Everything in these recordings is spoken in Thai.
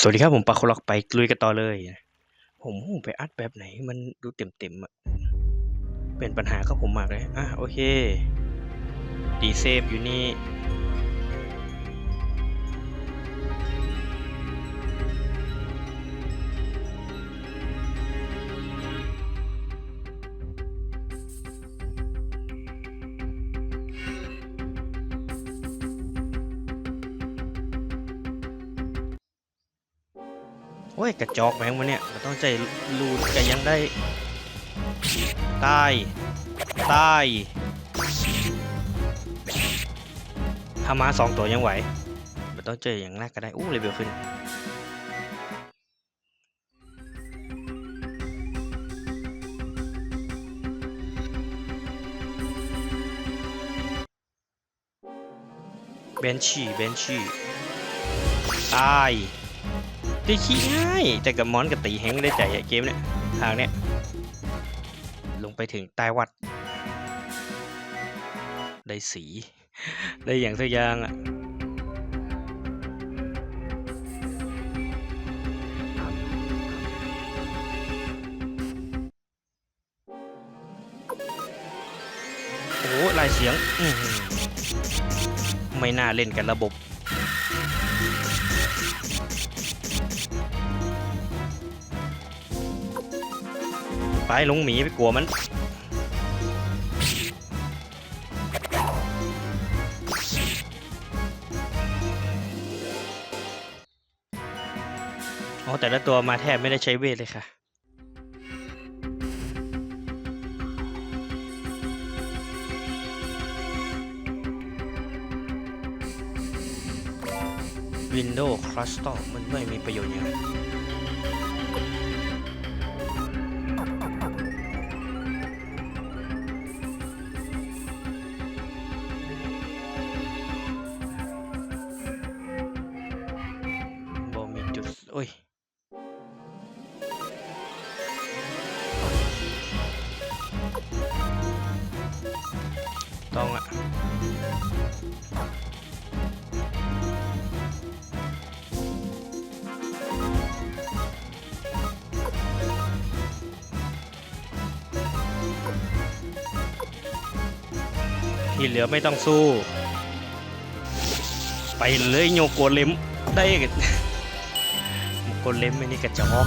สวัสดีครับผมปาโคล็อกไปลุยกันต่อเลย ผมไปอัดแบบไหนมันดูเต็มเต็มๆอะเป็นปัญหากับผมมากเลย อะโอเค ดีเซฟอยู่นี่ ยกระจอกแมงวันเนี่ยมันต้องใจรูดกันยังได้ตายตายถ้ามาสองตัวยังไหวมันต้องเจออย่างแรกก็ได้อู้เลเวลขึ้นเบนชี่เบนชี่ตาย ตีขี้ง่ายแต่กับมอนกับตีแฮงได้ใจอะเกมเนี้ยทางเนี้ยลงไปถึงใต้วัด ได้สี ได้อย่างสักอย่างอะโอ้ลายเสียง ไม่น่าเล่นกันระบบ ไปลงหมีไปกลัวมัน อ๋อ แต่ละตัวมาแทบไม่ได้ใช้เวทเลยค่ะ Windows Cluster มันไม่มีประโยชน์อย่างไร ที่เหลือไม่ต้องสู้ ไปเลยโยโกเลมได้กันโกเลมไม่นี่กระจอก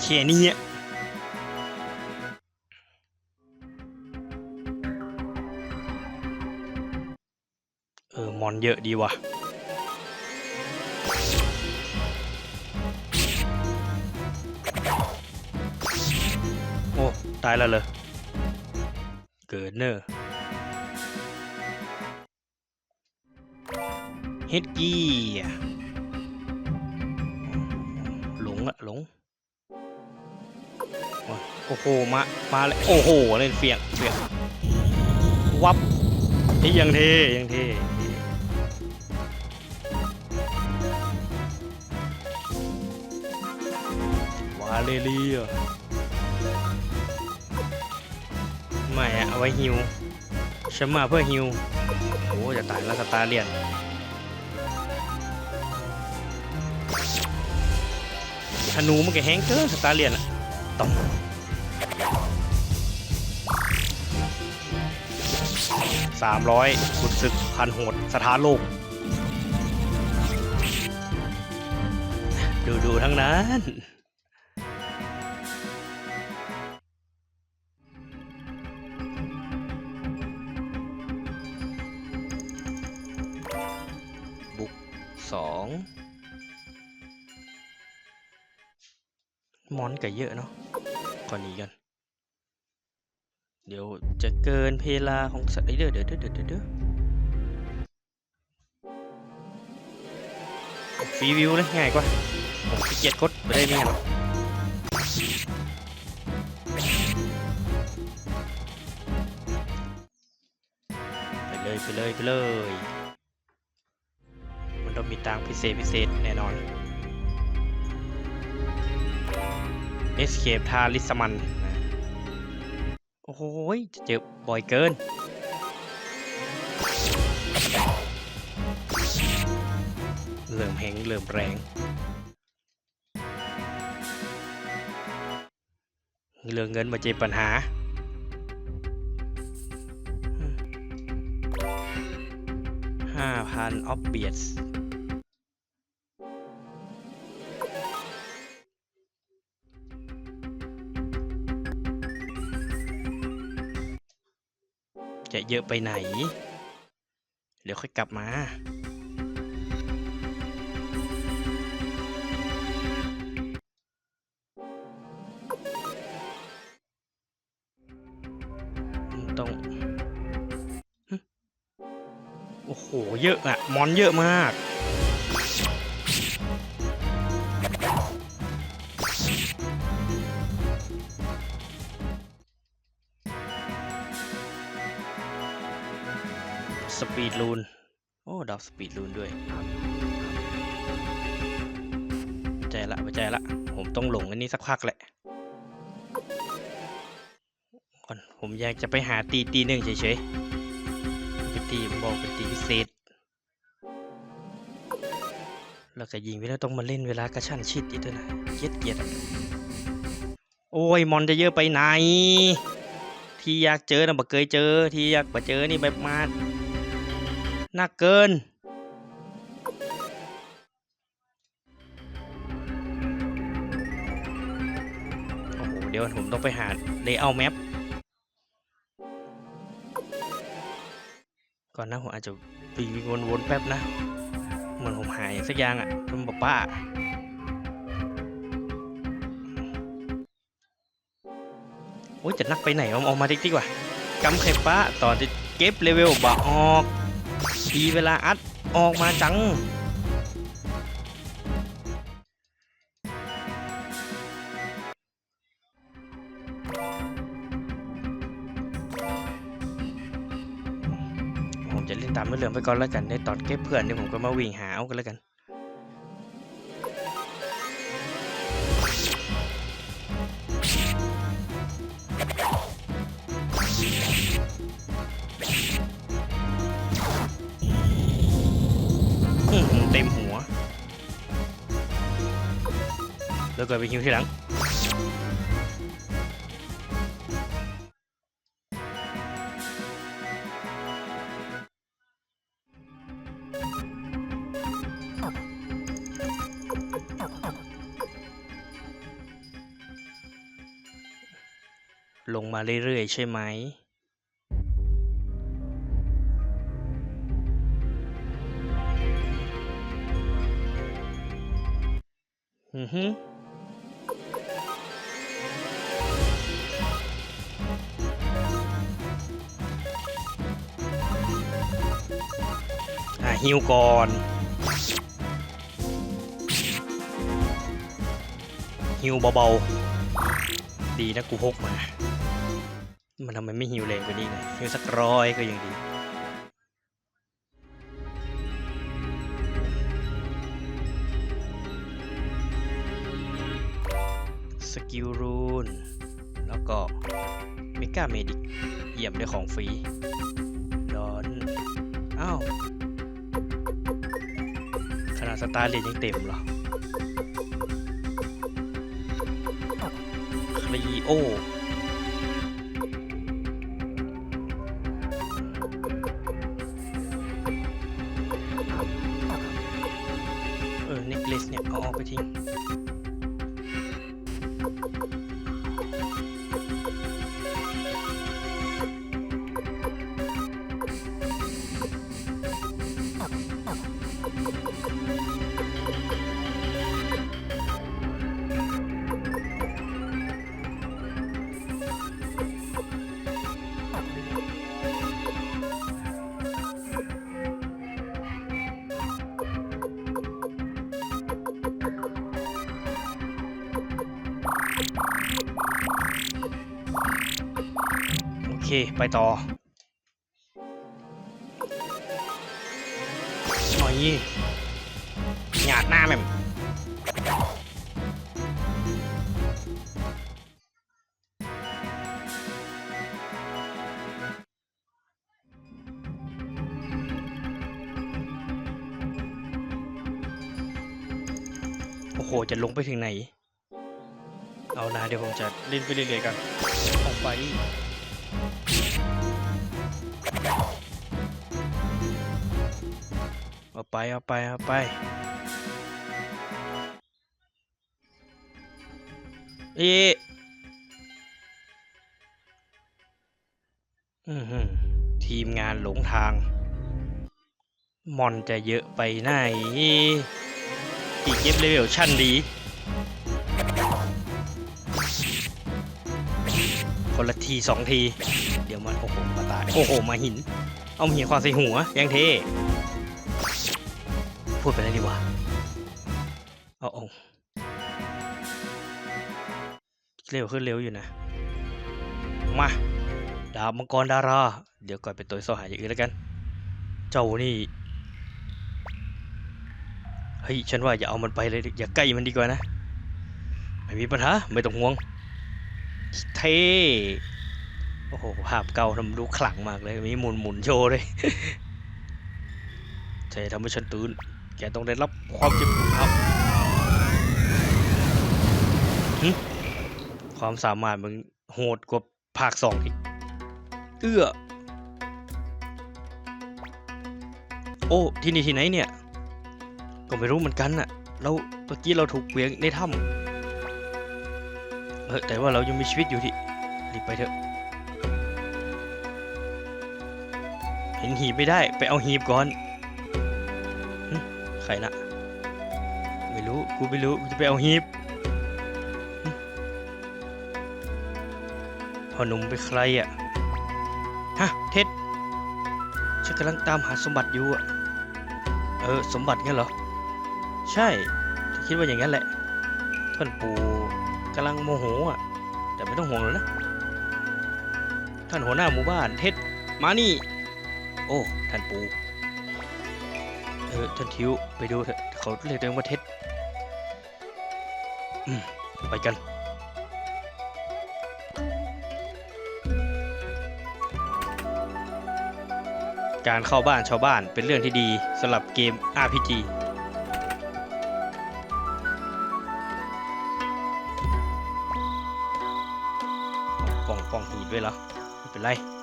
แค่นี้เออมอนเยอะดีว่ะ โอ้ตายแล้วเลยเกิดเนอร์เฮดกี้หลงอะหลงโอ้โหมามาเลยโอ้โหเล่นเฟียงเฟียงวับนี่ยังเทยังเทวาเลเลีย ไม่อะเอาไว้ฮิวฉันมาเพื่อฮิวโอ้จะตายแล้วสตาร์เลียนธนูมันก็แห้งเกินสตาร์เลียนอะต้องสามร้อยสุดศึกพันโหดสถานโลก ดูดูๆทั้งนั้น มอนก็เยอะเนาะก่อนนี้กัน เดี๋ยวจะเกินเพลาของสัตว์เอ้เดี๋ยวเดี๋ยวเดี๋ยวเดี๋ยวเดี๋ยวฟรีวิวเลยง่ายกว่าผมขี้เกียจกดไม่ได้ไม่งั้นหรอกไปเลยไปเลยไปเลย มันต้องมีตังพิเศษพิเศษแน่นอน Escape ทาลิสมันโอ้โหยจะเจอบ่อยเกิน เริ่มแหงเริ่มแรงเรื่องเงินมาเจอปัญหาห้าพันออฟเบียส เยอะไปไหน เดี๋ยวค่อยกลับมา ต้อง โอ้โห เยอะอะมอนเยอะมาก สปีดลูน โอ้ ดอกสปีดลูนด้วย ใจละใจละ ผมต้องหลงอันนี้สักพักแหละก่อนผมอยากจะไปหาตีตีหนึ่งเฉยๆ ไปตีมันบอกเป็นตีพิเศษ แล้วก็ยิงไปแล้วต้องมาเล่นเวลากระชั้นชิดอีกด้วยนะเกียดเกียดโอ้ย มอนจะเยอะไปไหน ที่อยากเจอนะบ่เคยเจอ ที่อยากมาเจอนี่แบบมา หนักเกิน โอ้โห เดี๋ยวผมต้องไปหาเลเยอร์แมปก่อนนะผมอาจจะปวิ่งวนๆแป๊บนะ เหมือนผมหายสักอย่างอะคุณบอกป้าโอ้ยจะนักไปไหนเอาออกมาดิดีกว่า กำไข่ป้าตอนที่เก็บเลเวลบะออก ทีเวลาอัดออกมาจัง ผมจะเล่นตามเรื่องไปก่อนแล้วกัน ในตอนเก็บเพื่อนเนี่ยผมก็มาวิ่งหาเอากันแล้วกัน แล้วก็ไปคิวที่หลังลงมาเรื่อยๆ ใช่ไหม อือฮึ ฮิวก่อนฮิวเบาๆ ดีนะกูพกมา มันทำไมไม่ฮิวแรงกว่านี้นะฮิวสักร้อยก็ยังดีสกิลรูน แล้วก็เมกาเมดิกเยี่ยมด้วยของฟรีดอน อ้าว สตาร์เลนยังเต็มเหรอคลีโอ ไปต่อหน่อยหยาดหน้าแม่โอ้โห จะลงไปถึงไหน เอานะเดี๋ยวผมจะเล่นไปเรื่อยๆกันออกไป ไปเอาไปเอาไปเอะอือหือทีมงานหลงทาง มอนจะเยอะไปไหนอีกเก็บเลเวลชั่นดี คนละทีสองที เดี๋ยวมันโอ้โหมาตาย โอ้โห มาหิน เอาหินควางใส่หัวยังเท่ พูดไปแล้วดีกว่าเอาอาเร็วขึ้นเร็วอยู่นะ มา ดาบมังกรดารา เดี๋ยวก่อนไปตัวสหาอย่างอื่นแล้วกัน เจ้านี่ เฮ้ย ฉันว่าอย่าเอามันไปเลย อย่าใกล้มันดีกว่านะ ไม่มีปัญหา ไม่ต้องห่วง เท่โอ้โห ภาพเก่าทำดูขลังมากเลย มีหมุนหมุนโชว์เลยเท่ทำให้ฉันตื่น แกต้องได้รับความเจ็บปวดครับหึความสามารถมึงโหดกว่าภาคสองอีก เอื้อ โอ้ ที่นี่ที่ไหนเนี่ย ก็ไม่รู้เหมือนกันน่ะเราเมื่อกี้เราถูกเหวียงในถ้ำเออแต่ว่าเรายังมีชีวิตอยู่ที่รีบไปเถอะ เห็นหีบไม่ได้ ไปเอาหีบก่อน ใครนะไม่รู้ กูไม่รู้ กูจะไปเอาหีบพ่อหนุ่มเป็นใครอะ ฮะ เท็ดฉันกำลังตามหาสมบัติอยู่อะ เออ สมบัติงั้นเหรอ ใช่คิดว่าอย่างนั้นแหละ ท่านปู่กำลังโมโหอะ แต่ไม่ต้องห่วงหรอกนะ ท่านหัวหน้าหมู่บ้านเท็ดมานี่ โอ้ ท่านปู่ ออท่านทิวไปดูเถอะเขาเรียกตัวเองว่าเท็ดไปกันการเข้าบ้านชาวบ้านเป็นเรื่องที่ดีสำหรับเกม RPG เอากล่องกล่องหีด้วยเหรอไม่เป็นไร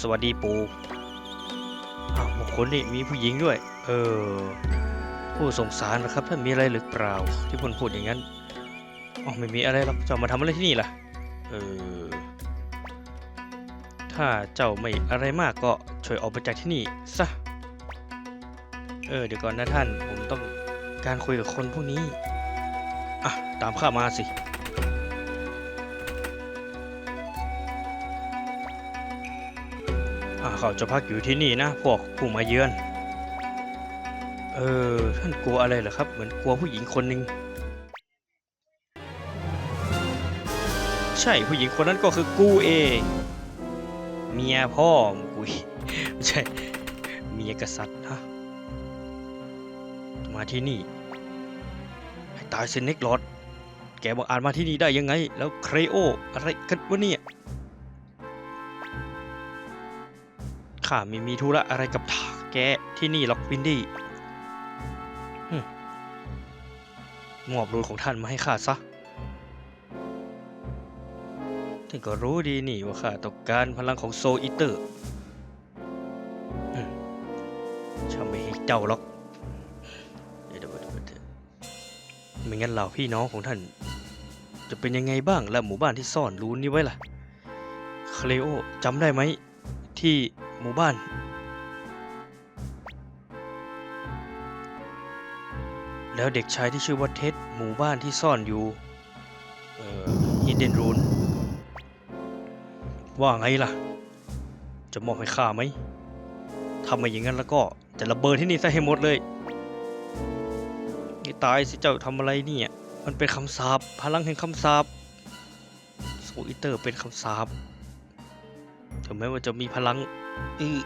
สวัสดีปูอ้าวบางคนนี่มีผู้หญิงด้วย เออ ผู้สงสารนะครับท่านมีอะไรหรือเปล่า ที่พลพูดอย่างนั้นอ๋อไม่มีอะไรหรอกเจ้ามาทำอะไรที่นี่ล่ะ เออ ถ้าเจ้าไม่อะไรมากก็ช่วยออกไปจากที่นี่ซะ เออ เดี๋ยวก่อนนะท่าน ผมต้องการคุยกับคนพวกนี้ อะ ตามข้ามาสิ เขาจะพักอยู่ที่นี่นะพวกผู้มาเยือน เออ ท่านกลัวอะไรเหรอครับ เหมือนกลัวผู้หญิงคนหนึ่งใช่ผู้หญิงคนนั้นก็คือกูเอง เมียพ่อกูไม่ใช่เมียกษัตริย์นะมาที่นี่ให้ตายเซนเน็กลอดแกบอกอ่านมาที่นี่ได้ยังไง แล้วเครโออะไรกันวะเนี่ย ข้าไม่มีธุระอะไรกับแกที่นี่หรอกวินดี้หึมอบรูนของท่านมาให้ข้าซะท่านก็รู้ดีนี่ว่าข้าต้องการพลังของโซอิเตอร์ฉันไม่ให้เจ้าหรอกเดี๋ยวเดี๋ยวเดี๋ยวไม่งั้นเหล่าพี่น้องของท่าน จะเป็นยังไงบ้างและหมู่บ้านที่ซ่อนรูนนี้ไว้ล่ะคลโอจำได้ไหมที่ หมู่บ้าน แล้วเด็กชายที่ชื่อว่าเท็ดหมู่บ้านที่ซ่อนอยู่ เอ่อฮิดเดนรูนว่าไงล่ะ จะมอบให้ข้าไหมทำมาอย่างนั้นแล้วก็จะระเบิดที่นี่ซะให้หมดเลย นี่ตายสิเจ้าทำอะไรเนี่ย มันเป็นคำสาปพลังแห่งคำสาปโซอิเตอร์เป็นคำสาปถึงแม้ว่าจะมีพลัง อือ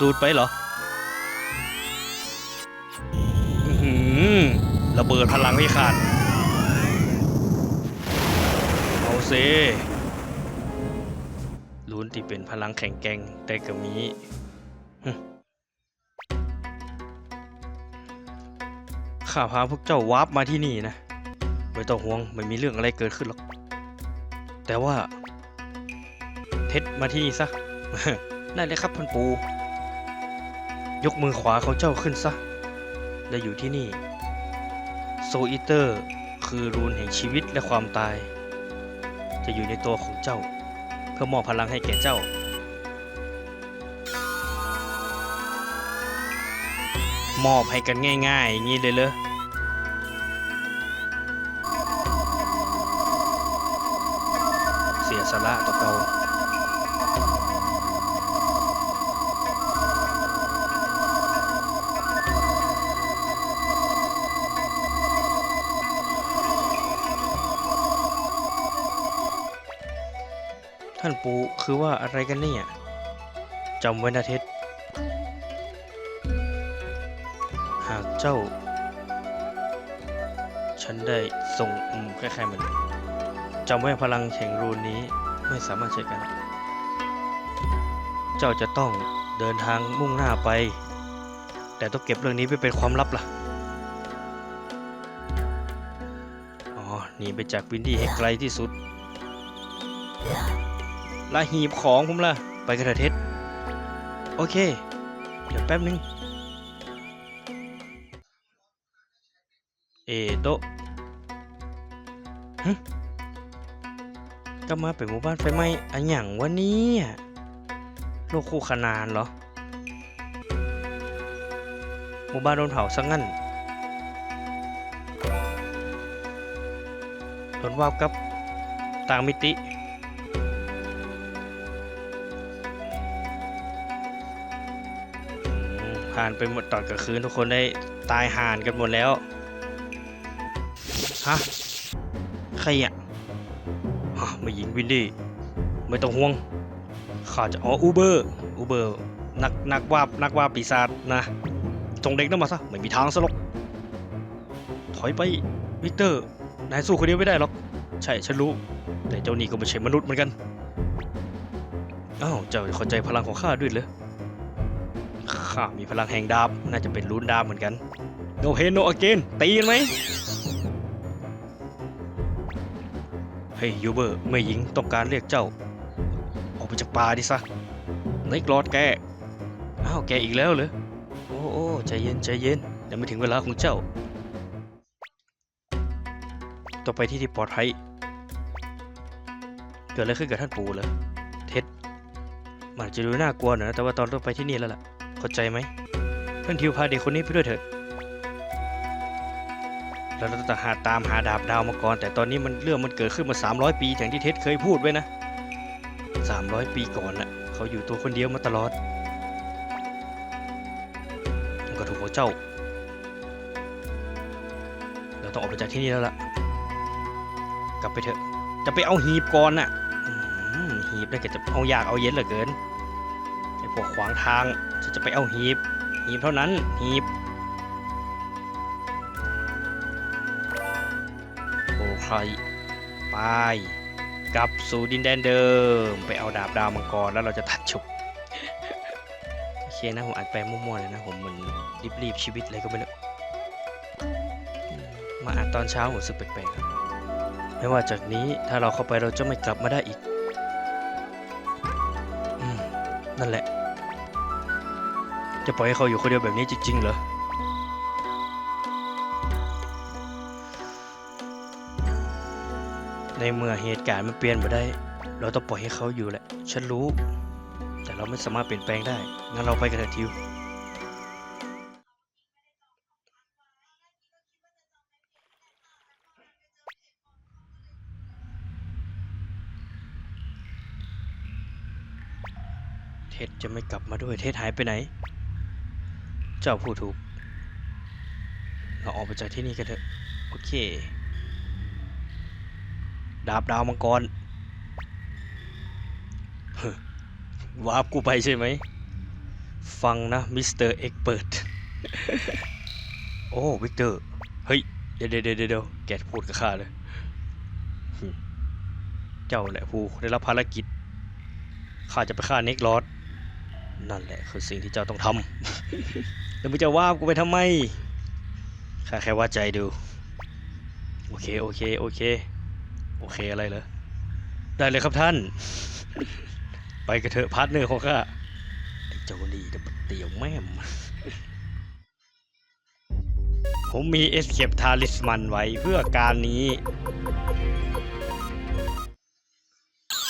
ดูดไปเหรออื้อหือระเบิดพลังให้ขาด เอาเซลุ้นที่เป็นพลังแข็งแกร่งแต่ก็มีข้าพาพวกเจ้าวาร์ปมาที่นี่นะ ไม่ต้องห่วง ไม่มีเรื่องอะไรเกิดขึ้นหรอก แต่ว่า เท็ดมาที่นี่ซะ ได้เลยครับพันปู ยกมือขวาของเจ้าขึ้นซะ และอยู่ที่นี่ โซอิเตอร์คือรูนแห่งชีวิตและความตาย จะอยู่ในตัวของเจ้า เพื่อมอบพลังให้แก่เจ้ามอบให้กันง่ายๆ อย่างนี้เลยเลยเสียสละต่อเก่า ท่านปู่คือว่าอะไรกันเนี่ยจำไว้นะเท็ดหากเจ้า ฉันได้ส่งอืมคล้ายๆมันจำไว้พลังแห่งรูนนี้ไม่สามารถใช้กัน เจ้าจะต้องเดินทางมุ่งหน้าไป แต่ต้องเก็บเรื่องนี้ไปเป็นความลับล่ะอ๋อหนีไปจากพื้นที่ให้ไกลที่สุด ละหีบของผมละไปกระเทศโอเค เดี๋ยวแป๊บนึง เอโตฮึก็มาเป็นหมู่บ้านไฟไหม้อันหยังวะเนี่ยโลกคู่ขนานเหรอ หมู่บ้านโดนเผาซะงั้นโดนวาบกับต่างมิติ ผ่านไปหมดตอนกลางคืนทุกคนได้ตายห่านกันหมดแล้ว ฮะ ใครอะไม่หญิงวินดี้ ไม่ต้องห่วงข้าจะอ๋ออูเบอร์อูเบอร์นักนักวาบนักวาบปีศาจนะจงเด็กนั่นมาซะไม่มีทางสลกถอยไปวิกเตอร์นายสู้คนเดียวไม่ได้หรอก ใช่ฉันรู้ แต่เจ้านี่ก็ไม่ใช่มนุษย์เหมือนกันอ้าวเจ้าเข้าใจพลังของข้าด้วยเหรอ ข้ามีพลังแห่งดาบ น่าจะเป็นลุ้นดาบเหมือนกันโนเฮโนอเกนตีกันไหมเฮ้ยยูเบอร์แม่หญิงต้องการเรียกเจ้า ออกไปจากป่าดิซะในกรอดแกอ้าวแกอีกแล้วเหรอโอ้โอ้ใจเย็นใจเย็นยังไม่ถึงเวลาของเจ้า ต่อไปที่ที่ปลอดภัยเกิดอะไรขึ้นกับท่านปู่เหรอเท็ดมันจจะดูน่ากลัวหน่อยนะแต่ว่าตอนเราไปที่นี่แล้วล่ะ เข้าใจไหมท่านทิวพาเด็กคนนี้ไปด้วยเถิดเราต้องหาตามหาดาบดาวมาก่อนแต่ตอนนี้มันเรื่องมันเกิดขึ้นมา 300 ปีอย่างที่เท็ดเคยพูดไว้นะ 300 ปีก่อนน่ะเขาอยู่ตัวคนเดียวมาตลอดมันก็ถูกของเจ้า เราต้องออกไปจากที่นี่แล้วล่ะ กลับไปเถอะ จะไปเอาหีบก่อนน่ะหีบได้แกจะเอายากเอาเย็นเหลือเกิน พวกขวางทางฉันจะไปเอาหีบ หีบเท่านั้นหีบโอ้ใครไปกลับสู่ดินแดนเดิม ไปเอาดาบดาวมังกรแล้วเราจะตัดจบโอเคนะผมอัดแปลมั่วๆเลยนะผมเหมือนรีบๆชีวิตอะไรก็ไม่รู้อืมาอัดตอนเช้าผมรู้สึกแปลกๆอะไม่ว่าจากนี้ถ้าเราเข้าไปเราจะไม่กลับมาได้อีกอนั่นแหละ จะปล่อยให้เขาอยู่คนเดียวแบบนี้จริงๆเหรอ ในเมื่อเหตุการณ์มันเปลี่ยนไปได้ เราต้องปล่อยให้เขาอยู่แหละ ฉันรู้ แต่เราไม่สามารถเปลี่ยนแปลงได้ งั้นเราไปกันเถอะทิวเท็ดจะไม่กลับมาด้วย เท็ดหายไปไหน เจ้าพูดถูกเราออกไปจากที่นี่กันเถอะ โอเค ดาบดาวมังกรวาร์ปกูไปใช่ไหม ฟังนะมิสเตอร์เอ็กเปิดโอ้ วิกเตอร์ เฮ้ย เดี๋ยวเดี๋ยวเดี๋ยวเดี๋ยวแกพูดกับข้าเลย เจ้าแหละผู้ได้รับภารกิจ ข้าจะไปฆ่าเน็กลอด นั่นแหละคือสิ่งที่เจ้าต้องทำแล้วมึงจะว่ากูไปทำไมข้าแค่ว่าใจดู โอเค โอเค โอเค โอเคอะไรเหรอ ได้เลยครับท่าน ไปกระเถอะพาร์ทเนอร์ของข้าไอ้เจ้านี่เดี๋ยวมันเตี่ยวแม่มผมมีเอสเคปทาลิสมันไว้เพื่อการนี้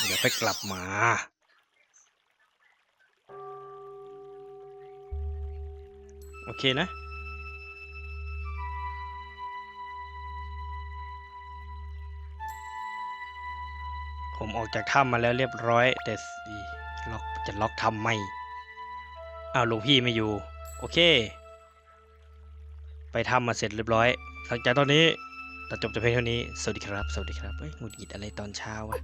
เดี๋ยวไปกลับมา โอเคนะ ผมออกจากถ้ำมาแล้วเรียบร้อย แต่ล็อกจะล็อกถ้ำไม่อ้าวหลวงพี่ไม่อยู่ โอเค ไปทำมาเสร็จเรียบร้อย หลังจากตอนนี้ตัดจบแต่เพียงเท่านี้ สวัสดีครับ สวัสดีครับเฮ้ยหงุดหงิดอะไรตอนเช้าวะ